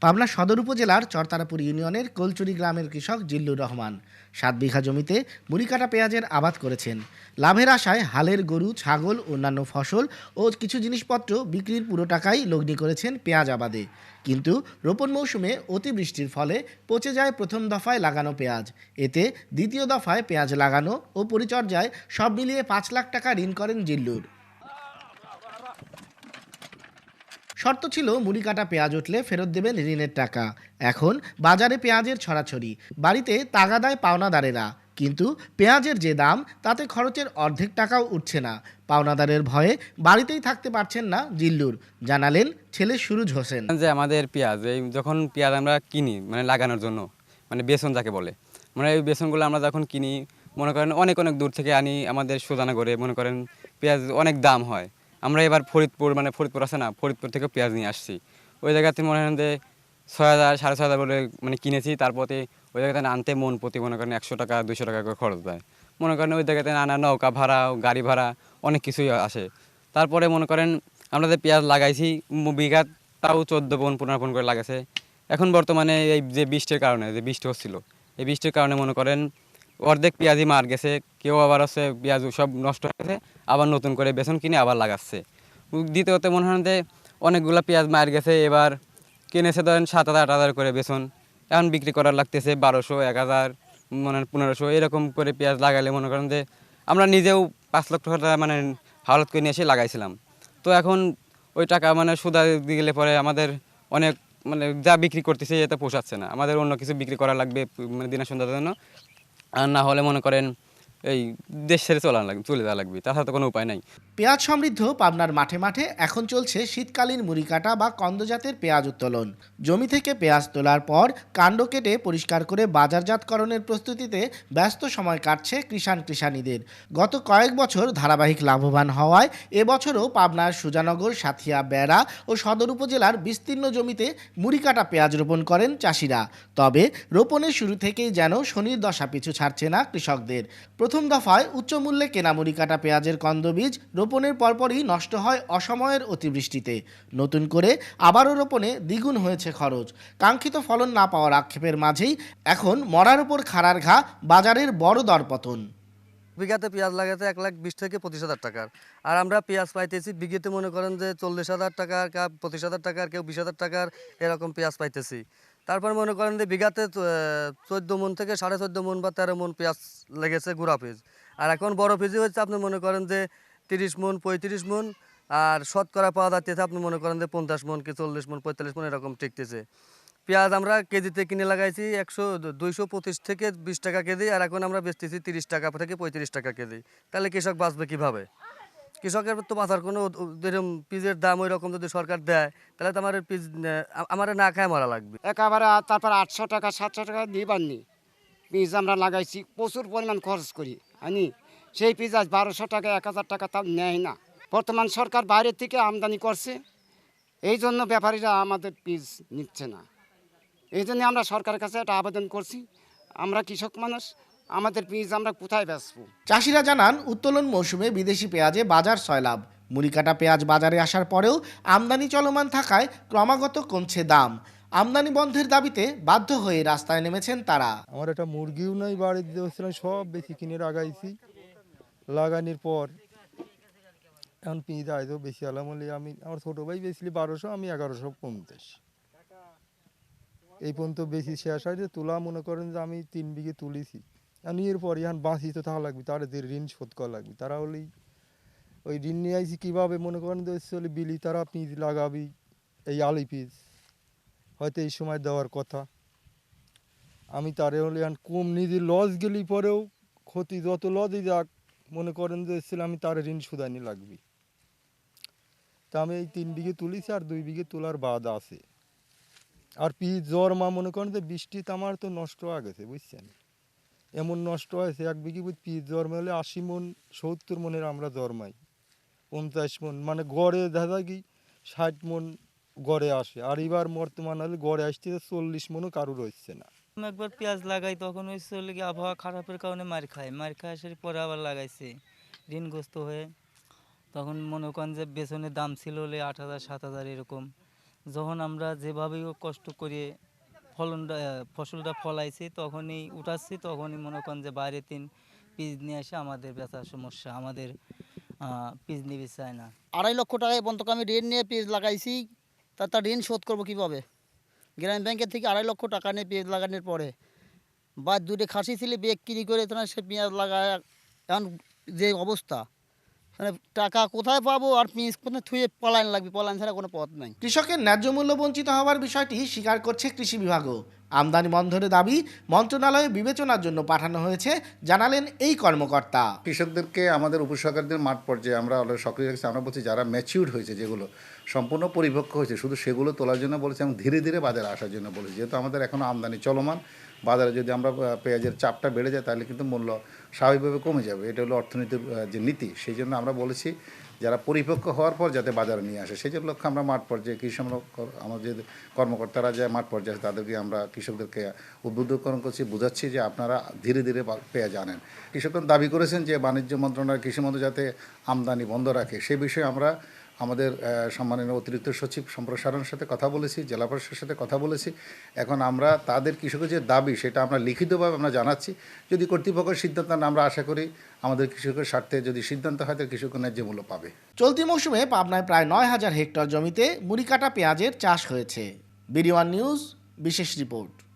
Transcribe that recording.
পাবনা সদর উপজেলার চরতারাপুর ইউনিয়নের কলচুরি গ্রামের কৃষক জিল্লুর রহমান। সাত বিঘা জমিতে মুড়িকাটা পেঁয়াজের আবাদ করেছেন। লাভের আশায় হালের গরু, ছাগল, অন্যান্য ফসল ও কিছু জিনিসপত্র বিক্রির পুরো টাকাই লগ্নি করেছেন পেঁয়াজ আবাদে। কিন্তু রোপণ মৌসুমে অতিবৃষ্টির ফলে পচে যায় প্রথম দফায় লাগানো পেঁয়াজ। এতে দ্বিতীয় দফায় পেঁয়াজ লাগানো ও পরিচর্যায় সব মিলিয়ে পাঁচ লাখ টাকা ঋণ করেন জিল্লুর। শর্ত ছিল মুড়ি কাটা পেঁয়াজ উঠলে ফেরত দেবেন ঋণের টাকা। এখন বাজারে পেঁয়াজের ছড়াছড়ি। বাড়িতে তাগাদায় পাওনাদারেরা। কিন্তু পেঁয়াজের যে দাম, তাতে খরচের অর্ধেক টাকাও উঠছে না। পাওনাদারের ভয়ে বাড়িতেই থাকতে পারছেন না জিল্লুর। জানালেন ছেলে সুরুজ হোসেন। যে আমাদের পেঁয়াজ, এই যখন পেঁয়াজ আমরা কিনি মানে লাগানোর জন্য মানে বেসন যাকে বলে মানে এই বেসনগুলো আমরা যখন কিনি, মনে করেন অনেক অনেক দূর থেকে আনি আমাদের সোজানা করে মনে করেন পেঁয়াজ অনেক দাম হয়। আমরা এবার ফরিদপুর মানে ফরিদপুর আছে না, ফরিদপুর থেকে পেঁয়াজ নিয়ে আসছি। ওই জায়গাতে মনে করেন যে ছয় হাজার, সাড়ে ছয় হাজার করে মানে কিনেছি, তারপরে ওই জায়গাতে আনতে মন প্রতি মনে করেন একশো টাকা দুশো টাকা করে খরচ দেয়। মনে করেন ওই জায়গাতে নানা নৌকা ভাড়া, গাড়ি ভাড়া, অনেক কিছুই আসে। তারপরে মনে করেন আমরা যে পেঁয়াজ লাগাইছি বিঘা তাও চোদ্দ পন, পনেরো পন করে লাগাছে এখন বর্তমানে এই যে বৃষ্টির কারণে, যে বৃষ্টি হচ্ছিল, এই বৃষ্টির কারণে মনে করেন অর্ধেক পেঁয়াজই মার গেছে। কেউ আবার হচ্ছে পেঁয়াজ সব নষ্ট হয়ে গেছে, আবার নতুন করে বেসন কিনে আবার লাগাচ্ছে। দ্বিতীয়ত মনে হয় যে অনেকগুলো পেঁয়াজ মার গেছে, এবার কিনেছে ধরেন সাত হাজার, আট হাজার করে বেসন। এখন বিক্রি করার লাগতেছে বারোশো, এক হাজার মানে পনেরোশো, এরকম করে পেঁয়াজ লাগালে মনে করেন যে আমরা নিজেও পাঁচ লক্ষ টাকা মানে হাওলাত করে নিয়ে এসে লাগাইছিলাম। তো এখন ওই টাকা মানে সুদা দিয়ে গেলে পরে আমাদের অনেক মানে যা বিক্রি করতেছে এতে পোষাচ্ছে না। আমাদের অন্য কিছু বিক্রি করা লাগবে মানে দিনা সন্ধ্যার জন্য। আর না হলে মনে করেন এই দেশ ছেড়ে চলা লাগবে, চলে যাওয়া লাগবে, তাছাড়া তো কোনো উপায় নাই। পেঁয়াজ সমৃদ্ধ পাবনার মাঠে মাঠে এখন চলছে শীতকালীন মুড়ি কাটা বা কন্দজাতের পেঁয়াজ উত্তোলন। জমি থেকে পেঁয়াজ তোলার পর কাণ্ড কেটে পরিষ্কার করে বাজারজাতকরণের প্রস্তুতিতে ব্যস্ত সময় কাটছে কৃষাণ কৃষাণীদের। গত কয়েক বছর ধারাবাহিক লাভবান হওয়ায় এবছরও পাবনার সুজানগর, সাথিয়া, বেড়া ও সদর উপজেলার বিস্তীর্ণ জমিতে মুড়ি কাটা পেঁয়াজ রোপণ করেন চাষিরা। তবে রোপণের শুরু থেকেই যেন শনির দশা পিছু ছাড়ছে না কৃষকদের। প্রথম দফায় উচ্চ মূল্যে কেনা মুড়ি কাটা পেঁয়াজের কন্দবীজ রোপণের পরপরই নষ্ট হয় অসময়ের অতিবৃষ্টিতে। নতুন করে আবারও রোপণে দ্বিগুণ হয়েছে খরচ। কাঙ্ক্ষিত ফলন না পাওয়ার আক্ষেপের মাঝেই এখন মরার উপর খাড়ার ঘা বাজারের বড় দরপতন। বিঘাতে পেঁয়াজ লাগাতে এক লাখ বিশ থেকে পঁচিশ হাজার টাকার আর আমরা পেঁয়াজ পাইতেছি, বিঘেতে মনে করেন যে চল্লিশ হাজার টাকার কেউ পঁচিশ হাজার টাকার কেউ বিশ হাজার টাকার এরকম পেঁয়াজ পাইতেছি। তারপর মনে করেন যে বিঘাতে চোদ্দ মন থেকে সাড়ে চোদ্দ মন বা তেরো মন পেঁয়াজ লেগেছে গুঁড়া পেঁয়াজ। আর এখন বড় পেঁয়াজি হচ্ছে আপনি মনে করেন যে তিরিশ মন, পঁয়ত্রিশ মন, আর শতকরা পাওয়া যাচ্ছে আপনি মনে করেন যে পঞ্চাশ মন কি চল্লিশ মন, পঁয়তাল্লিশ মন এরকম টিকতেছে। পেঁয়াজ আমরা কেজিতে কিনে লাগাইছি একশো দুইশো পঁচিশ থেকে বিশ টাকা কেজি, আর এখন আমরা বেচতেছি তিরিশ টাকা থেকে পঁয়ত্রিশ টাকা কেজি। তাহলে কৃষক বাঁচবে কীভাবে? কৃষকের তো বাঁচার কোনো যেরকম পিজের দাম ওই রকম যদি সরকার দেয়, তাহলে তো আমার পিজ আমার না খায় মারা লাগবে। একেবারে তারপর আটশো টাকা, সাতশো টাকা দিবার নি বীজ আমরা লাগাইছি, প্রচুর পরিমাণ খরচ করি আনি সেই পিজ আজ বারোশো টাকা, এক হাজার টাকা তাও নেয় না। বর্তমান সরকার বাইরের থেকে আমদানি করছে, এই জন্য ব্যাপারীরা আমাদের পিজ নিচ্ছে না। এই জন্য আমরা সরকারের কাছে একটা আবেদন করছি, আমরা কৃষক মানুষ আমাদের বীজ আমরা কোথায় বেচবো? চাষিরা জানান উত্তোলন মৌসুমে বিদেশি পেঁয়াজে বাজার সয়লাভ মুড়ি কাটা পেঁয়াজ বাজারে আসার পরেও আমদানি চলমান থাকায় ক্রমাগত কমছে দাম। আমদানি বন্ধের দাবিতে বাধ্য হয়ে রাস্তায় নেমেছেন তারা। আমার একটা মুরগিও নাই বাড়িতে দিয়েছিলাম সব বেশি কিনে লাগাইছি। লাগানোর পর এখন পিঁচ আয়তো বেশি আলাম হলে আমি আমার ছোটো ভাই বেশি বারোশো আমি এগারোশো পঞ্চাশ। এই পর্যন্ত বেশি শেষ হয় যে তোলা মনে করেন যে আমি তিন বিঘে তুলেছি। আমি এরপর এখন বাঁচি তো থাকা লাগবে তার যে ঋণ শোধ করা লাগবে। তারা হলেই ওই ঋণ নিয়ে আইছি কীভাবে মনে করেন যে বিলি, তারা পিঁচ লাগাবি এই আলি পিস হয়তো এই সময় দেওয়ার কথা। আমি তারে হলে এখন কম নিজে লস গেলি পরেও ক্ষতি যত লসই যাক, মনে করেন যে এসেছিল আমি তার ঋণ সুদানি লাগবে। তা আমি এই তিন বিঘে তুলিছি আর দুই বিঘে তোলার বাদ আছে। আর পি জ্বর মা মনে করেন যে বৃষ্টিতে আমার তো নষ্ট হয়ে গেছে, বুঝছেন? এমন নষ্ট হয়েছে, এক বিঘে বুঝ পি জ্বর মেলে আশি মন, সত্তর মনের আমরা জন্মাই, পঞ্চাশ মন। মানে গড়ে দেখা যায় কি, ষাট মন গড়ে আসে। আর এবার বর্তমান হলে গড়ে আসতে চল্লিশ মনও কারুর হচ্ছে না। একবার পেঁয়াজ লাগাই, তখন ওই চলে গিয়ে আবহাওয়া খারাপের কারণে মার খায়। মার খায় আসার পরে আবার লাগাইছে, ঋণগ্রস্ত হয়ে। তখন মনে করেন যে বেসনের দাম ছিল হলে আট হাজার, সাত হাজার এরকম। যখন আমরা যেভাবেই কষ্ট করে ফলনটা ফসলটা ফলাইছি, তখনই উঠাচ্ছি, তখনই মনে করেন যে বাইরে তিন পিস নিয়ে আসে আমাদের বেচার সমস্যা, আমাদের পিস নিবি চায় না। আড়াই লক্ষ টাকায় পর্যন্ত আমি ঋণ নিয়ে পেঁয়াজ লাগাইছি, তা তার ঋণ শোধ করব কীভাবে? গ্রামীণ ব্যাংকের থেকে আড়াই লক্ষ টাকা নিয়ে পেঁয়াজ লাগানোর পরে, বা দুটো খাসি ছিল বেগ কিনি করে তোমার সে পেঁয়াজ লাগায়, এখন যে অবস্থা। মানে টাকা কোথায় পাবো আর পেঁয়াজ কোথায় থুয়ে পলায়ন লাগবে পলায়ন ছাড়া কোনো পথ নাই। কৃষকের ন্যায্য মূল্য বঞ্চিত হওয়ার বিষয়টি স্বীকার করছে কৃষি বিভাগও। আমদানি বন্ধের দাবি মন্ত্রণালয়ে বিবেচনার জন্য পাঠানো হয়েছে জানালেন এই কর্মকর্তা। কৃষকদেরকে আমাদের উপসরকারদের মাঠ পর্যায়ে আমরা অলরেডি সক্রিয় রেখেছি আমরা বলছি যারা ম্যাচিউর্ড হয়েছে যেগুলো সম্পূর্ণ পরিপক্ক হয়েছে শুধু সেগুলো তোলার জন্য বলেছি এবং ধীরে ধীরে বাজারে আসার জন্য বলেছি যেহেতু আমাদের এখনও আমদানি চলমান বাজারে যদি আমরা পেঁয়াজের চাপটা বেড়ে যায়, তাহলে কিন্তু মূল্য স্বাভাবিকভাবে কমে যাবে। এটা হলো অর্থনীতির যে নীতি, সেই জন্য আমরা বলেছি যারা পরিপক্ক হওয়ার পর যাতে বাজারে নিয়ে আসে। সেই জন্য লক্ষ্যে আমরা মাঠ পর্যায়ে কৃষি আমরা কর- আমাদের কর্মকর্তারা যায় মাঠ পর্যায়ে তাদেরকে আমরা কৃষকদেরকে উদ্বুদ্ধকরণ করছি, বোঝাচ্ছি যে আপনারা ধীরে ধীরে পেঁয়াজ আনেন। কৃষকগণ দাবি করেছেন যে বাণিজ্য মন্ত্রণালয় কৃষি মন্ত্রী যাতে আমদানি বন্ধ রাখে সেই বিষয়ে আমরা আমাদের আহ, সম্মাননীয় অতিরিক্ত সচিব সম্প্রসারণের সাথে কথা বলেছি জেলা প্রশাসনের সাথে কথা বলেছি। এখন আমরা তাদের কৃষকের যে দাবি সেটা আমরা লিখিতভাবে আমরা জানাচ্ছি। যদি কর্তৃপক্ষের সিদ্ধান্ত না আমরা আশা করি আমাদের কৃষকের স্বার্থে যদি সিদ্ধান্ত হয় তাহলে কৃষকের ন্যায্য মূল্য পাবে। চলতি মৌসুমে পাবনায় প্রায় নয় হাজার হেক্টর জমিতে মুড়িকাটা পেঁয়াজের চাষ হয়েছে। বিডিওয়ান নিউজ বিশেষ রিপোর্ট।